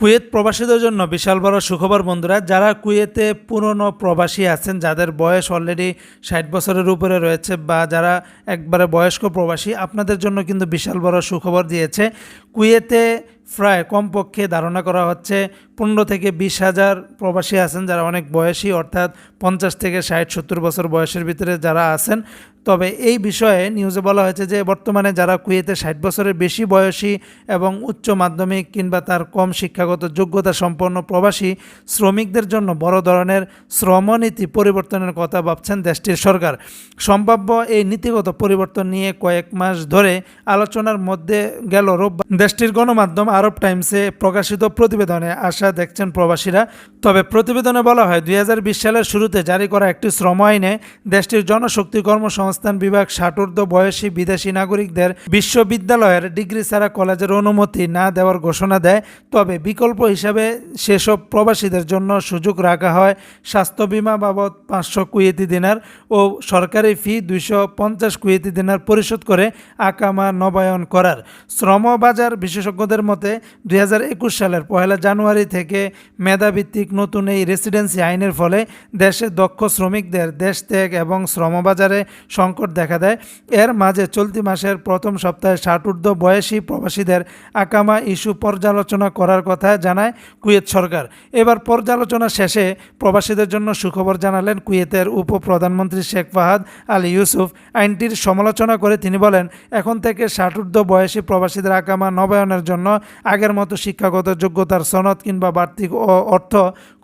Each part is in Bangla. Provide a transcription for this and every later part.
কুয়েত প্রবাসীদের জন্য বিশাল বড় সুখবর বন্ধুরা, যারা কুয়েতে পুরনো প্রবাসী আছেন, যাদের বয়স অলরেডি ষাট বছরের উপরে রয়েছে বা যারা একবারে বয়স্ক প্রবাসী, আপনাদের জন্য কিন্তু বিশাল বড় সুখবর দিয়েছে। কুয়েতে প্রায় কমপক্ষে ধারণা করা হচ্ছে পনেরো থেকে বিশ হাজার প্রবাসী আছেন যারা অনেক বয়সী, অর্থাৎ পঞ্চাশ থেকে ষাট সত্তর বছর বয়সের ভিতরে যারা আছেন। তবে এই বিষয়ে নিউজে বলা হয়েছে যে, বর্তমানে যারা কুয়েতে ষাট বছরের বেশি বয়সী এবং উচ্চ মাধ্যমিক কিংবা তার কম শিক্ষাগত যোগ্যতা সম্পন্ন প্রবাসী, শ্রমিকদের জন্য বড় ধরনের শ্রমনীতি পরিবর্তনের কথা ভাবছেন দেশটির সরকার। সম্ভাব্য এই নীতিগত পরিবর্তন নিয়ে কয়েক মাস ধরে আলোচনার মধ্যে গেল রোববার। দেশটির গণমাধ্যম আরব টাইমসে প্রকাশিত প্রতিবেদনে আশা দেখছেন প্রবাসীরা। তবে প্রতিবেদনে বলা হয়, দুই হাজার বিশ সালের শুরুতে জারি করা একটি শ্রম আইনে দেশটির জনশক্তি কর্মসংস্থান বিভাগ ষাটোর্ধ বয়সী বিদেশি নাগরিকদের বিশ্ববিদ্যালয়ের ডিগ্রি ছাড়া কলেজের অনুমতি না দেওয়ার ঘোষণা দেয়। তবে বিকল্প হিসাবে সেসব প্রবাসীদের জন্য সুযোগ রাখা হয় স্বাস্থ্য বিমা বাবদ পাঁচশো কুয়েতি দিনার ও সরকারি ফি দুইশো পঞ্চাশ কুয়েতি দিনার পরিশোধ করে আকামা নবায়ন করার। শ্রম বাজার বিশেষজ্ঞদের মতে দুই হাজার একুশ সালের পয়লা জানুয়ারি থেকে মেধাভিত্তিক নতুন এই রেসিডেন্সি আইনের ফলে দেশে দক্ষ শ্রমিকদের দেশ ত্যাগ এবং শ্রমবাজারে সংকট দেখা দেয়। এর মাঝে চলতি মাসের প্রথম সপ্তাহে ষাটূর্ধ্ব বয়সী প্রবাসীদের আকামা ইস্যু পর্যালোচনা করার কথা জানায় কুয়েত সরকার। এবার পর্যালোচনা শেষে প্রবাসীদের জন্য সুখবর জানালেন কুয়েতের উপপ্রধানমন্ত্রী শেখ ফাহাদ আলী ইউসুফ। আইনটির সমালোচনা করে তিনি বলেন, এখন থেকে ষাটূর্ধ্ব বয়সী প্রবাসীদের আকামা নবায়নের জন্য আগের মতো শিক্ষাগত যোগ্যতার সনদ কিংবা বাড়তি অর্থ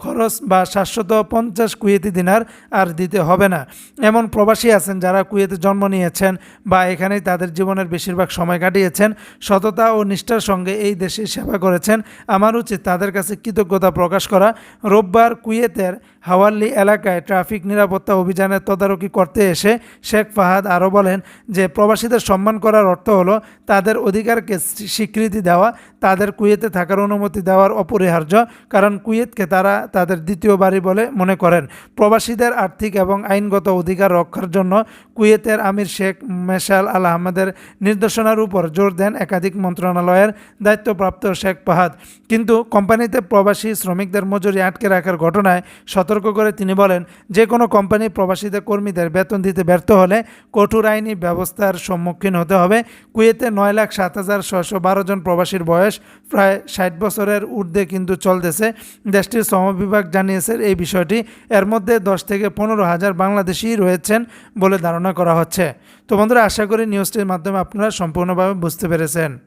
খরচ বা সাতশত পঞ্চাশ কুয়েতি দিনার আর দিতে হবে না। এমন প্রবাসী আছেন যারা কুয়েতে জন্ম নিয়েছেন বা এখানেই তাদের জীবনের বেশিরভাগ সময় কাটিয়েছেন। সততা ও নিষ্ঠার সঙ্গে এই দেশে সেবা করেছেন। আমার উচিত তাদের কাছে কৃতজ্ঞতা প্রকাশ করা। রোববার কুয়েতের হাওয়াল্লি এলাকায় ট্রাফিক নিরাপত্তা অভিযানের তদারকি করতে এসে শেখ ফাহাদ আরও বলেন যে, প্রবাসীদের সম্মান করার অর্থ হলো তাদের অধিকারকে স্বীকৃতি দেওয়া তাদের কুয়েতে থাকার অনুমতি দেওয়ার অপরিহার্য, কারণ কুয়েতকে তারা তাদের দ্বিতীয় বাড়ি বলে মনে করেন। প্রবাসীদের আর্থিক এবং আইনগত অধিকার রক্ষার জন্য কুয়েতের আমির শেখ মেশাল আল আহমেদের নির্দেশনার উপর জোর দেন একাধিক মন্ত্রণালয়ের দায়িত্বপ্রাপ্ত শেখ পাহাদ কিন্তু কোম্পানিতে প্রবাসী শ্রমিকদের মজুরি আটকে রাখার ঘটনায় সতর্ক করে তিনি বলেন যে কোনো কোম্পানি প্রবাসীদের কর্মীদের বেতন দিতে ব্যর্থ হলে কঠোর আইনি ব্যবস্থার সম্মুখীন হতে হবে। কুয়েতে নয় লাখ সাত হাজার ছশো বারো জন প্রবাসীর বয়স প্রায় ষাট বছরের ঊর্ধ্বে কিন্তু চলতেছে। দেশটির শ্রম বিভাগ জানিয়েছে এই বিষয়টি। এর মধ্যে দশ থেকে পনেরো হাজার বাংলাদেশি রয়েছেন বলে ধারণা করা হচ্ছে। তো বন্ধুরা, আশা করি নিউজটির মাধ্যমে আপনারা সম্পূর্ণভাবে বুঝতে পেরেছেন।